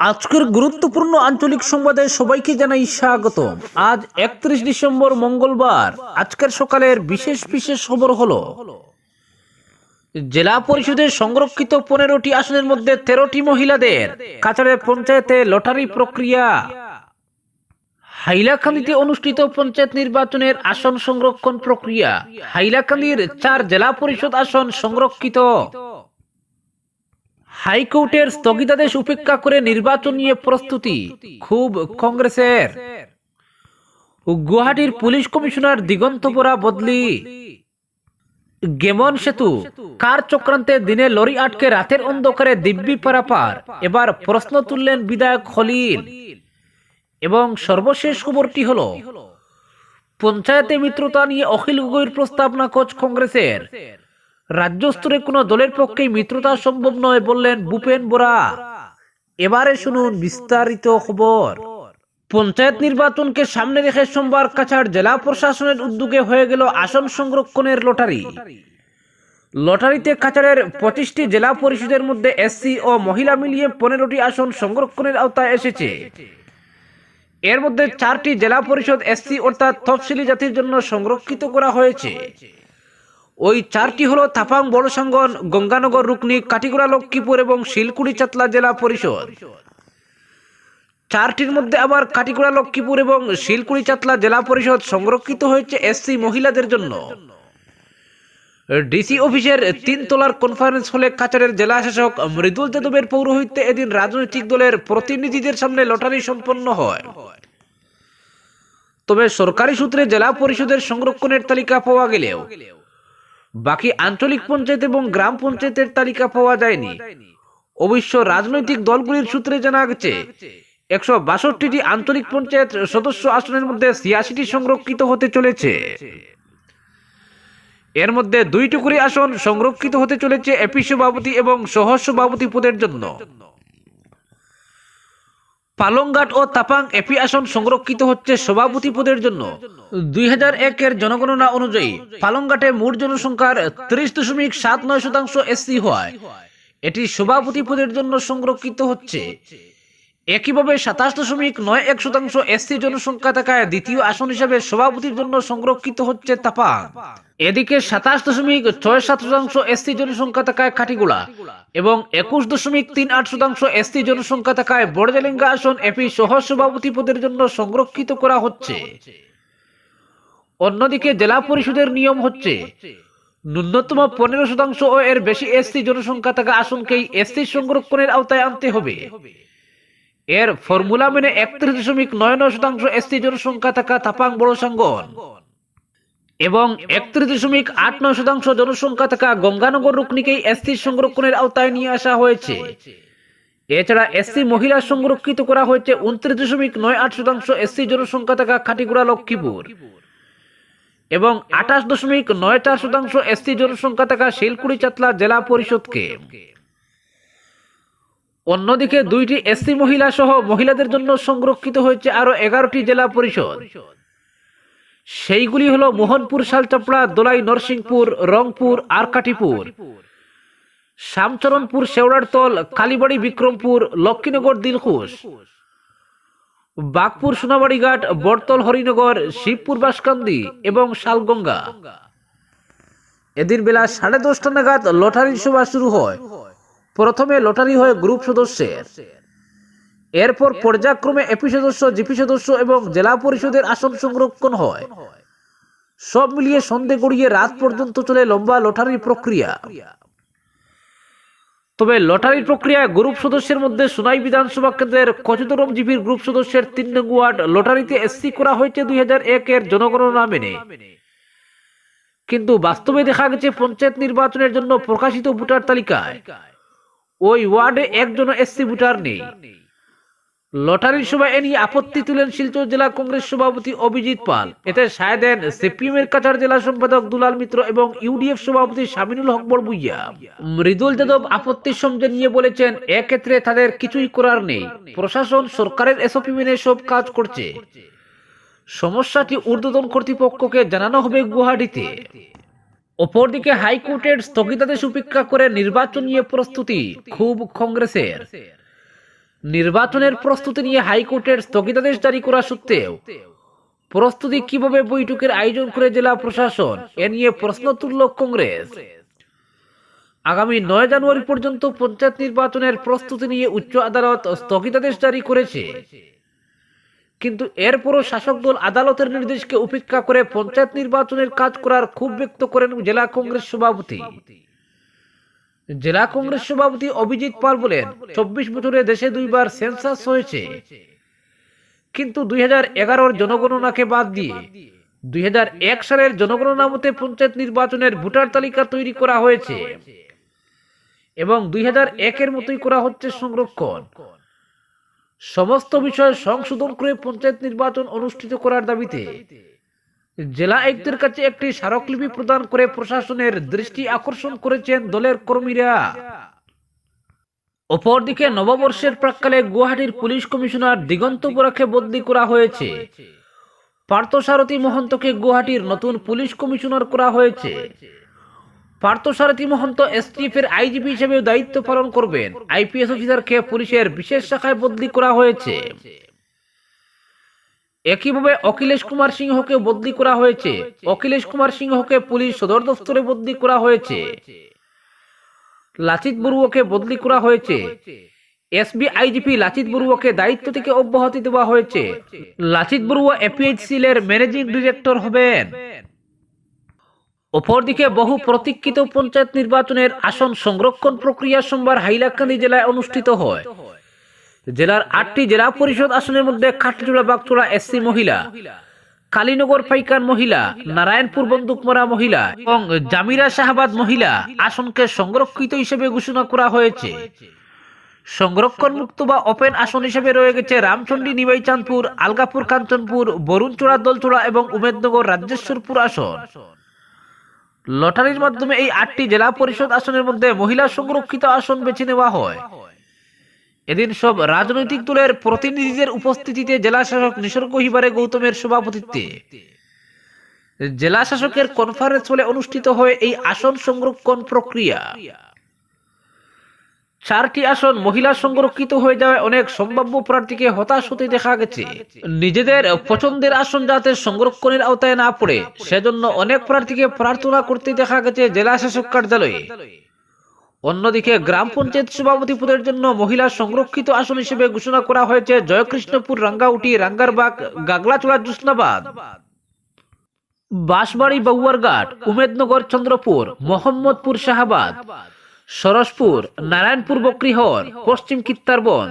আজকের গুরুত্বপূর্ণ আঞ্চলিক সংবাদে সবাইকে জানাই স্বাগত আজ একত্রিশ ডিসেম্বর মঙ্গলবার, আজকের সকালের বিশেষ বিশেষ খবর হলো, জেলা পরিষদের সংরক্ষিত পনেরোটি আসনের মধ্যে তেরোটি মহিলাদের কাছাড়ে পঞ্চায়েতে লটারি প্রক্রিয়া। হাইলাকান্দিতে অনুষ্ঠিত পঞ্চায়েত নির্বাচনের আসন সংরক্ষণ প্রক্রিয়া। হাইলাকান্দির চার জেলা পরিষদ আসন সংরক্ষিত। হাইকোর্টের স্থগিতাদেশ উপেক্ষা করে নির্বাচন নিয়ে প্রস্তুতি খুব কংগ্রেসের। গুয়াহাটির পুলিশ কমিশনার দিগন্ত বোরা বদলি। গেমন সেতু, কার চক্রান্তে দিনে লরি আটকে রাতের অন্ধকারে দিব্যি পারাপার, এবার প্রশ্ন তুললেন বিধায়ক খলিল। এবং সর্বশেষ খবরটি হল, পঞ্চায়েতে মিত্রতা নিয়ে অখিল গগৈর প্রস্তাব নাকচ কংগ্রেসের। রাজ্য স্তরে কোনো দলের পক্ষে মিত্রতা সম্ভব নয় বললেন ভূপেন বোরা। এবারে শুনুন বিস্তারিত খবর। পঞ্চায়েত নির্বাচনকে সামনে রেখে সোমবার কাছাড় জেলা প্রশাসনের উদ্যোগে হয়ে গেল আসন সংরক্ষণের লটারি। লটারিতে কাছাড়ের পঁচিশটি জেলা পরিষদের মধ্যে এসসি ও মহিলা মিলিয়ে পনেরোটি আসন সংরক্ষণের আওতায় এসেছে। এর মধ্যে চারটি জেলা পরিষদ এসসি অর্থাৎ তফসিলি জাতির জন্য সংরক্ষিত করা হয়েছে। ওই চারটি হলো তাপাং বড়সাঙ্গন গঙ্গানগর, রুকনি, কাটিগড়া, লক্ষ্মীপুর এবং শিলকুড়ি, চাতলা জেলা পরিষদ। চারটির মধ্যে আবার কাটিগড়া, লক্ষ্মীপুর এবং শিলকুড়ি, চাতলা জেলা পরিষদ সংরক্ষিত হয়েছে এসসি মহিলাদের জন্য। ডিসি অফিসের তিন তলার কনফারেন্স হলে কাচারের জেলা শাসক মৃদুল যাদবের পৌরোহিত্যে এদিন রাজনৈতিক দলের প্রতিনিধিদের সামনে লটারি সম্পন্ন হয়। তবে সরকারি সূত্রে জেলা পরিষদের সংরক্ষণের তালিকা পাওয়া গেলেও বাকি আঞ্চলিক পঞ্চায়েত এবং গ্রাম পঞ্চায়েতের তালিকা পাওয়া যায়নি। অবশ্য রাজনৈতিক দলগুলির সূত্রে জানা গেছে, একশো বাষট্টিটি আঞ্চলিক পঞ্চায়েত সদস্য আসনের মধ্যে ছিয়াশিটি সংরক্ষিত হতে চলেছে। এর মধ্যে দুইটি করে আসন সংরক্ষিত হতে চলেছে এপি সভাপতি এবং সহ সভাপতি পদের জন্য। পালংঘাট ও তাপাং এপি আসন সংরক্ষিত হচ্ছে সভাপতি পদের জন্য। দুই একের জনগণনা অনুযায়ী পালংঘাটে মোট জনসংখ্যার ত্রিশ দশমিক সাত নয় শতাংশ এসসি হওয়ায়। এটি সভাপতি পদের জন্য সংরক্ষিত হচ্ছে। একইভাবে সাতাশ দশমিক নয় এক শতাংশ এসসি জনসংখ্যা থাকায় দ্বিতীয় আসন হিসেবে সভাপতির জন্য সংরক্ষিত হচ্ছে তাপা। এদিকে সাতাশ দশমিক ছয় সাত শতাংশ এসসি জনসংখ্যা থাকায় কাটিগুড়া এবং একুশ দশমিক তিন আট শতাংশ এসসি জনসংখ্যা থাকায় বড়জালিঙ্গা আসন এপি সহ সভাপতি পদের জন্য সংরক্ষিত করা হচ্ছে। অন্যদিকে জেলা পরিষদের নিয়ম হচ্ছে, ন্যূনতম পনেরো শতাংশ ও এর বেশি এসসি জনসংখ্যা থাকা আসনকেই এসসি সংরক্ষণের আওতায় আনতে হবে। এর ফর্মুলা মেনে একত্রিশ দশমিক নয় নয় শতাংশ এসসি জনসংখ্যা থাকা তাপাং বড় সাঙ্গন। এবং একত্রিশ দশমিক আট নয় শতাংশ জনসংখ্যা থাকা গঙ্গানগর রুকনিকেই এসসি সংরক্ষণের আওতায় নিয়ে আসা হয়েছে। এছাড়া এসসি মহিলা সংরক্ষিত করা হয়েছে উনত্রিশ দশমিক নয় আট শতাংশ এসসি জনসংখ্যা থাকা খাটিগুড়া লক্ষ্মীপুর। এবং আঠাশ দশমিক নয় চার শতাংশ এসসি জনসংখ্যা থাকা শিলকুড়ি চাতলা জেলা পরিষদকে। অন্যদিকে দুইটি এসসি মহিলা সহ মহিলাদের জন্য সংরক্ষিত হয়েছে আরও এগারোটি জেলা পরিষদ। সেইগুলি হল মোহনপুর, শালচাপড়া, দোলাই, নরসিংপুর, রংপুর, আরকাটিপুর। শ্যামচরণপুর, শেওড়ারতল, কালীবাড়ি, বিক্রমপুর, লক্ষ্মীনগর, দিলখুশ। বাগপুর, সোনাবাড়িঘাট বরতল হরিনগর, শিবপুর, বাসকান্দি এবং শালগঙ্গা। এদিন বেলা সাড়ে দশটা নাগাদ লটারির সভা শুরু হয়। প্রথমে লটারি হয় গ্রুপ সদস্যের। এরপর পর্যায়ক্রমে এপি সদস্য, জিপি সদস্য এবং জেলা পরিষদের আসন সংরক্ষণ হয়। সব মিলিয়ে সন্ধে গড়িয়ে রাত পর্যন্ত চলে লম্বা লটারির প্রক্রিয়া। তবে লটারির প্রক্রিয়ায় গ্রুপ সদস্যের মধ্যে সোনাই বিধানসভা কেন্দ্রের কচুদরম জিপির গ্রুপ সদস্যের তিন নং ওয়ার্ড লটারিতে এসসি করা হয়েছে দুই একের জনগণনা মেনে। কিন্তু বাস্তবে দেখা গেছে পঞ্চায়েত নির্বাচনের জন্য প্রকাশিত ভোটার তালিকায় ওই ওয়ার্ডে একজন এসসি ভোটার নেই। লটারির সভায় এ নিয়ে আপত্তি তুলেন শিলচর জেলা কংগ্রেস সভাপতি অভিজিৎ পাল। এতে সায় দেন সিপিএম এর কাছাড় জেলা সম্পাদক দুলাল মিত্র এবং ইউডিএফ সভাপতি শামিনুল হক বড়বুইয়া মৃদুল যাদব আপত্তির সমঝে নিয়ে বলেছেন, এক্ষেত্রে তাদের কিছুই করার নেই। প্রশাসন, সরকারের এসওপি মেনে সব কাজ করছে। সমস্যাটি ঊর্ধ্বতন কর্তৃপক্ষকে জানানো হবে গুয়াহাটিতে। অপরদিকে হাইকোর্টের স্থগিতাদেশ উপেক্ষা করে নির্বাচন নিয়ে প্রস্তুতি খুব কংগ্রেসের। নির্বাচনের প্রস্তুতি নিয়ে হাইকোর্টের স্থগিতাদেশ জারি করা সত্ত্বেও প্রস্তুতি কীভাবে বৈঠকের আয়োজন করে জেলা প্রশাসন এ নিয়ে প্রশ্ন তুলল কংগ্রেস। আগামী নয় জানুয়ারি পর্যন্ত পঞ্চায়েত নির্বাচনের প্রস্তুতি নিয়ে উচ্চ আদালত স্থগিতাদেশ জারি করেছে। কিন্তু এরপরও শাসক দল আদালতের নির্দেশকে উপেক্ষা করে পঞ্চায়েত নির্বাচনের কাজ করার ক্ষোভ ব্যক্ত করেন জেলা কংগ্রেস সভাপতি। জেলা কংগ্রেস সভাপতি অভিজিৎ পাল বলেন, চব্বিশ বছরে দেশে দুইবার সেন্সাস হয়েছে। কিন্তু দুই হাজার এগারোর জনগণনাকে বাদ দিয়ে দুই হাজার এক সালের জনগণনা মতে পঞ্চায়েত নির্বাচনের ভোটার তালিকা তৈরি করা হয়েছে এবং দুই হাজার একের মতোই করা হচ্ছে সংরক্ষণ। সমস্ত বিষয়ে সংশোধন করে পঞ্চায়েত নির্বাচন অনুষ্ঠিত করার দাবিতে জেলা আয়ুক্তের কাছে একটি স্মারকলিপি প্রদান করে প্রশাসনের দৃষ্টি আকর্ষণ করেছেন দলের কর্মীরা। অপরদিকে নববর্ষের প্রাককালে গুয়াহাটির পুলিশ কমিশনার দিগন্ত বরাকে বদলি করা হয়েছে। পার্থসারথী মহন্তকে গুয়াহাটির নতুন পুলিশ কমিশনার করা হয়েছে। পার্থসারথী মহন্ত এসটিএফ এর আইজিপি দায়িত্ব পালন করবেন। আইপিএস অফিসারকে পুলিশের বিশেষ শাখায় বদলি করা হয়েছে। একইভাবে অখিলেশ কুমার সিংহকে বদলি করা হয়েছে। অখিলেশ কুমার সিংহকে পুলিশ সদর দফতরে বদলি করা হয়েছে। লাচিত বড়ুয়াকে বদলি করা হয়েছে। এসবি আইজিপি লাচিত বড়ুয়াকে দায়িত্ব থেকে অব্যাহতি দেওয়া হয়েছে। লাচিত বড়ুয়া এপিএইচসিএল এর ম্যানেজিং ডিরেক্টর হবেন। অপরদিকে বহু প্রতীক্ষিত পঞ্চায়েত নির্বাচনের আসন সংরক্ষণ প্রক্রিয়া সোমবার হাইলাকান্দি জেলায় অনুষ্ঠিত হয়। জেলার আটটি জেলা পরিষদ আসনের মধ্যে খাটজোড়া বাগচোড়া, এসসি মহিলা, কালীনগর, পাইকান মহিলা, নারায়ণপুর, বন্দুকমরা মহিলা এবং জামিরা শাহবাদ মহিলা আসনকে সংরক্ষিত হিসেবে ঘোষণা করা হয়েছে। সংরক্ষণ মুক্ত বা ওপেন আসন হিসেবে রয়ে গেছে রামচন্ডী নিবাই চাঁদপুর আলগাপুর, কাঞ্চনপুর, বরুণচোড়া, দলচোড়া এবং উমেদনগর, রাজ্যেশ্বরপুর আসন। লটারির মাধ্যমে এই আটটি জেলা পরিষদ আসনের মধ্যে মহিলা সংরক্ষিত আসন বেছে নেওয়া হয়। এদিন সব রাজনৈতিক দলের প্রতিনিধিদের উপস্থিতিতে জেলা শাসক নিসর্গ হিবারে গৌতমের সভাপতিত্বে। জেলা শাসকের কনফারেন্স হলে অনুষ্ঠিত হয় এই আসন সংরক্ষণ প্রক্রিয়া। চারটি আসন মহিলা সংরক্ষিত হয়ে যাওয়ায় অনেক সম্ভাব্য প্রার্থীকে হতাশ হতে দেখা গেছে। নিজেদের পছন্দের আসন যাতে সংরক্ষণের আওতায় না পড়ে, সেজন্য অনেক প্রার্থীকে প্রার্থনা করতে দেখা গেছে জেলা শাসক কার্যালয়ে। অন্যদিকে গ্রাম পঞ্চায়েত সভাপতি পদের জন্য মহিলা সংরক্ষিত আসন হিসেবে ঘোষণা করা হয়েছে জয়কৃষ্ণপুর, রাঙ্গাউটি, রাঙ্গারবাগ গাগলাচোড়া জুসনাবাদ। বাঁশবাড়ি, বউয়ারঘাট, উমেদনগর, চন্দ্রপুর, মোহাম্মদপুর, শাহাবাদ। সরসপুর নারায়ণপুর বকরিহর পশ্চিম কিত্তারবন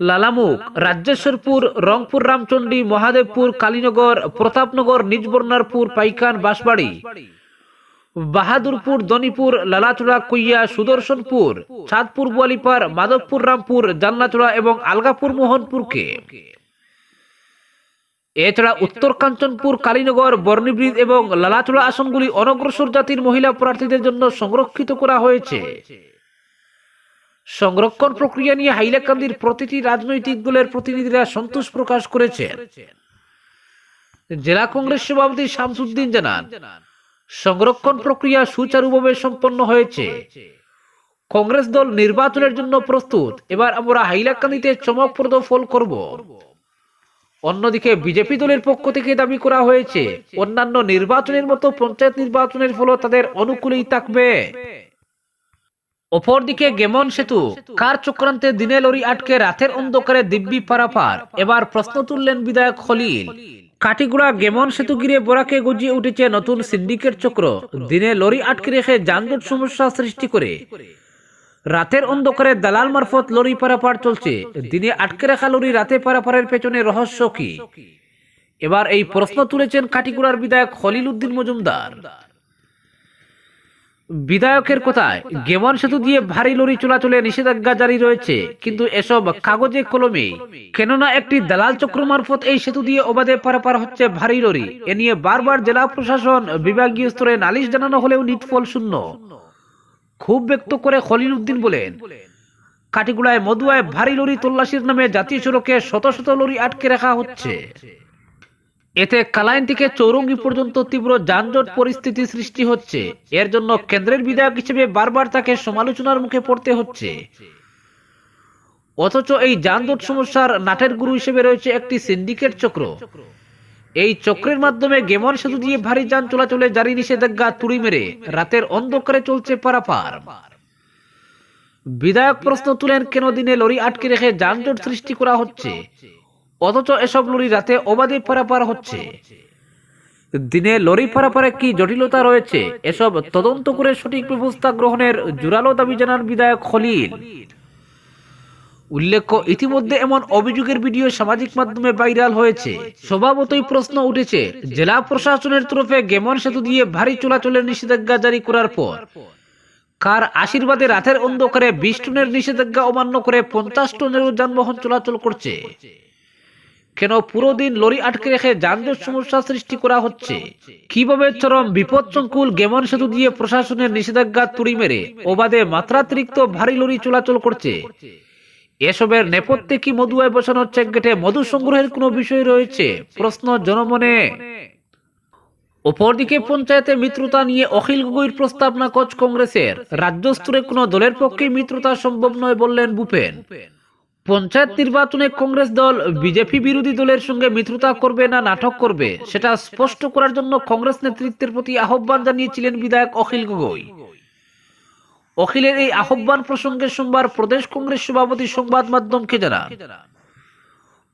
লালামুখ, রাজ্যেশ্বরপুর, রংপুর রামচন্ডী মহাদেবপুর, কালীনগর, প্রতাপনগর, নিজবর্ণারপুর, পাইকান, বাঁশবাড়ি। বাহাদুরপুর, দনিপুর, লালাচড়া, কুইয়া, সুদর্শনপুর, চাঁদপুর, গোয়ালিপার, মাধবপুর, রামপুর জান্নাচড়া এবং আলগাপুর, মোহনপুরকে। এছাড়া উত্তর কাঞ্চনপুর, কালীনগর বর্ণিব্রিজ এবং লালাচড়া আসনগুলি অনগ্রসর জাতির মহিলা প্রার্থীদের জন্য সংরক্ষিত করা হয়েছে। সংরক্ষণ প্রক্রিয়া নিয়ে হাইলাকান্দির প্রতিটি রাজনৈতিক দলের প্রতিনিধিরা সন্তোষ প্রকাশ করেছেন। জেলা কংগ্রেস সভাপতি শামসুদ্দিন জানান, সংরক্ষণ প্রক্রিয়া সুচারুভাবে সম্পন্ন হয়েছে। কংগ্রেস দল নির্বাচনের জন্য প্রস্তুত। এবার আমরা হাইলাকান্দিতে চমকপ্রদ ফল করব। অন্যদিকে বিজেপি দলের পক্ষ থেকে দাবি করা হয়েছে, অন্যান্য নির্বাচনের মতো পঞ্চায়েত নির্বাচনের ফল তাদের অনুকূলেই থাকবে। অপরদিকে গেমন সেতু, কার চক্রান্তে দিনে লরি আটকে রাতের অন্ধকারে দিব্যি পারাপার এবার প্রশ্ন তুললেন বিধায়ক খলিল। কাটিগুড়া গেমন সেতু গিরে বোরাকে গজিয়ে উঠেছে নতুন সিন্ডিকেট চক্র। দিনে লরি আটকে রেখে যানজট সমস্যা সৃষ্টি করে। রাতের অন্ধকারে দালাল মারফত লরি পারাপার চলছে। দিনে আটকে রাখা লরি রাতে পারাপারের পেছনে রহস্য কি? এবার এই প্রশ্ন তুলেছেন কাটিগুড়ার বিধায়ক খলিল উদ্দিন মজুমদার। বিধায়কের কথায়, গেমন সেতু দিয়ে ভারী লরি চলাচলে নিষেধাজ্ঞা জারি রয়েছে, কিন্তু এসব কাগজে কলমে। কেননা একটি দালাল চক্র মারফত এই সেতু দিয়ে অবাধে পারাপার হচ্ছে ভারী লরি। এ নিয়ে বারবার জেলা প্রশাসন, বিভাগীয় স্তরে নালিশ জানানো হলেও নিটফল শূন্য। খুব ব্যক্ত করে খলিল উদ্দিন বলেন, কাটিগুড়ায় মধুয়ায় ভারী লরি তল্লাশির নামে জাতীয় সড়কে শত শত লরি আটকে রাখা হচ্ছে। এতে কালাইন থেকে চৌরঙ্গি পর্যন্ত তীব্র যানজট পরিস্থিতি সৃষ্টি হচ্ছে। এর জন্য কেন্দ্রের বিধায়ক হিসেবে বারবার তাকে সমালোচনার মুখে পড়তে হচ্ছে। অথচ এই যানজট সমস্যার নাটের গুরু হিসেবে রয়েছে একটি সিন্ডিকেট চক্র। এই চক্রের মাধ্যমে গেমন সেতু দিয়ে ভারী যান চলাচলে জারি নিষেধাজ্ঞা তুড়ি মেরে রাতের অন্ধকারে চলছে পারাপার। বিধায়ক প্রশ্ন তুলেন, কেন দিনে লরি আটকে রেখে যানজট সৃষ্টি করা হচ্ছে? অথচ এসব লরি রাতে অবাধে পারাপার হচ্ছে। দিনে লরি পারাপারে কি জটিলতা রয়েছে? এসব তদন্ত করে সঠিক ব্যবস্থা গ্রহণের জোরালো দাবি জানান বিধায়ক খলিল। উল্লেখ্য, ইতিমধ্যে এমন অভিযোগের ভিডিও সামাজিক মাধ্যমে ভাইরাল হয়েছে। স্বভাবতই প্রশ্ন উঠেছে, জেলা প্রশাসনের তরফে গেমন সেতু দিয়ে ভারী চলাচলের নিষেধাজ্ঞা জারি করার পর। কার আশীর্বাদে রাতের অন্ধকারে বিশ টনের নিষেধাজ্ঞা অমান্য করে পঞ্চাশ টনেরও যানবাহন চলাচল করছে। কেন পুরো দিন লরি আটকে রেখে যানজট সমস্যা সৃষ্টি করা হচ্ছে? কীভাবে চরম বিপদসংকুল গেমন সেতু দিয়ে প্রশাসনের নিষেধাজ্ঞা তুড়ি মেরে অবাধে মাত্রাতিরিক্ত ভারী লরি চলাচল করছে? এসবের নেপথ্যে কি মধুয়ায় বসানো চেক গেটে মধু সংগ্রহের কোনো বিষয় রয়েছে? প্রশ্ন জনমনে। অপরদিকে পঞ্চায়েতে মিত্রতা নিয়ে অখিল গগৈর প্রস্তাব নাকচ কংগ্রেসের। রাজ্য স্তরে কোনো দলের পক্ষে মিত্রতা সম্ভব নয় বললেন ভূপেন। পঞ্চায়েত নির্বাচনে কংগ্রেস দল বিজেপি বিরোধী দলের সঙ্গে মিত্রতা করবে না নাটক করবে, সেটা স্পষ্ট করার জন্য কংগ্রেস নেতৃত্বের প্রতি আহ্বান জানিয়েছিলেন বিধায়ক অখিল গগৈ। অখিলের এই আহ্বান প্রসঙ্গে সোমবার প্রদেশ কংগ্রেস সভাপতি সংবাদ মাধ্যমকে জানান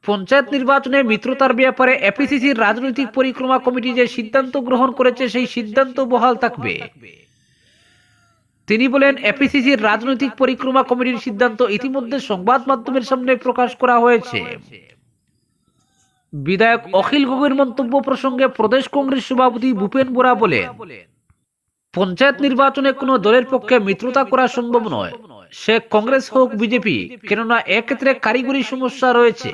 পঞ্চায়েত নির্বাচনে মিত্রতার ব্যাপারে এপিসিসির রাজনৈতিক পরিক্রমা কমিটি যে সিদ্ধান্ত গ্রহণ করেছে, সেই সিদ্ধান্ত বহাল থাকবে। তিনি বলেন এপিসিসির রাজনৈতিক পরিক্রমা কমিটির সিদ্ধান্ত ইতিমধ্যে সংবাদ মাধ্যমের সামনে প্রকাশ করা হয়েছে। বিধায়ক অখিল গগৈর মন্তব্য প্রসঙ্গে প্রদেশ কংগ্রেস সভাপতি ভূপেন বোরা বলেন পঞ্চায়েত নির্বাচনে কোনো দলের পক্ষে মিত্রতা করা সম্ভব নয়। সে কংগ্রেস হোক, বিজেপি, কেননা এক্ষেত্রে কারিগরি সমস্যা রয়েছে।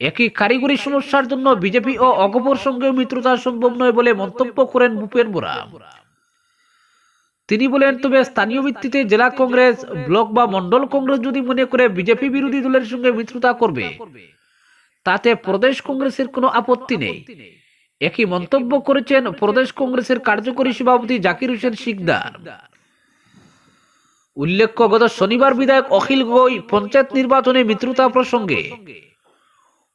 একই কারিগরি সমস্যার জন্য বিজেপি ও অগপর সঙ্গে মিত্রতা সম্ভব নয় বলে মন্তব্য করেন ভূপেন বোরা। তিনি বলেন, তবে স্থানীয় ভিত্তিতে জেলা কংগ্রেস, ব্লক বা মন্ডল কংগ্রেস যদি মনে করে বিজেপি বিরোধী দলের সঙ্গে মিত্রতা করবে, তাতে প্রদেশ কংগ্রেসের কোনো আপত্তি নেই। একই মন্তব্য করেছেন প্রদেশ কংগ্রেসের কার্যকরী সভাপতি জাকির হোসেন শিকদার। উল্লেখ্য, গত শনিবার বিধায়ক অখিল গগৈ পঞ্চায়েত নির্বাচনে মিত্রতা প্রসঙ্গে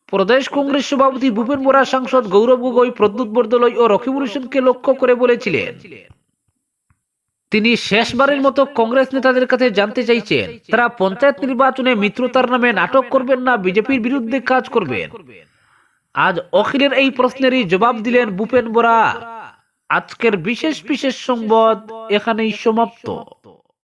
প্রদেশ কংগ্রেস সভাপতি ভূপেন বোরা সাংসদ গৌরব গগৈ, প্রদ্যুৎ বরদলৈ ও রকিবুল হোসেনকে লক্ষ্য করে বলেছিলেন, তিনি শেষবারের মতো কংগ্রেস নেতাদের কাছে জানতে চাইছেন, তারা পঞ্চায়েত নির্বাচনে মিত্রতার নামে নাটক করবেন না, বিজেপির বিরুদ্ধে কাজ করবেন। আজ অখিলের এই প্রশ্নেরই জবাব দিলেন ভূপেন বোরা। আজকের বিশেষ বিশেষ সংবাদ এখানেই সমাপ্ত।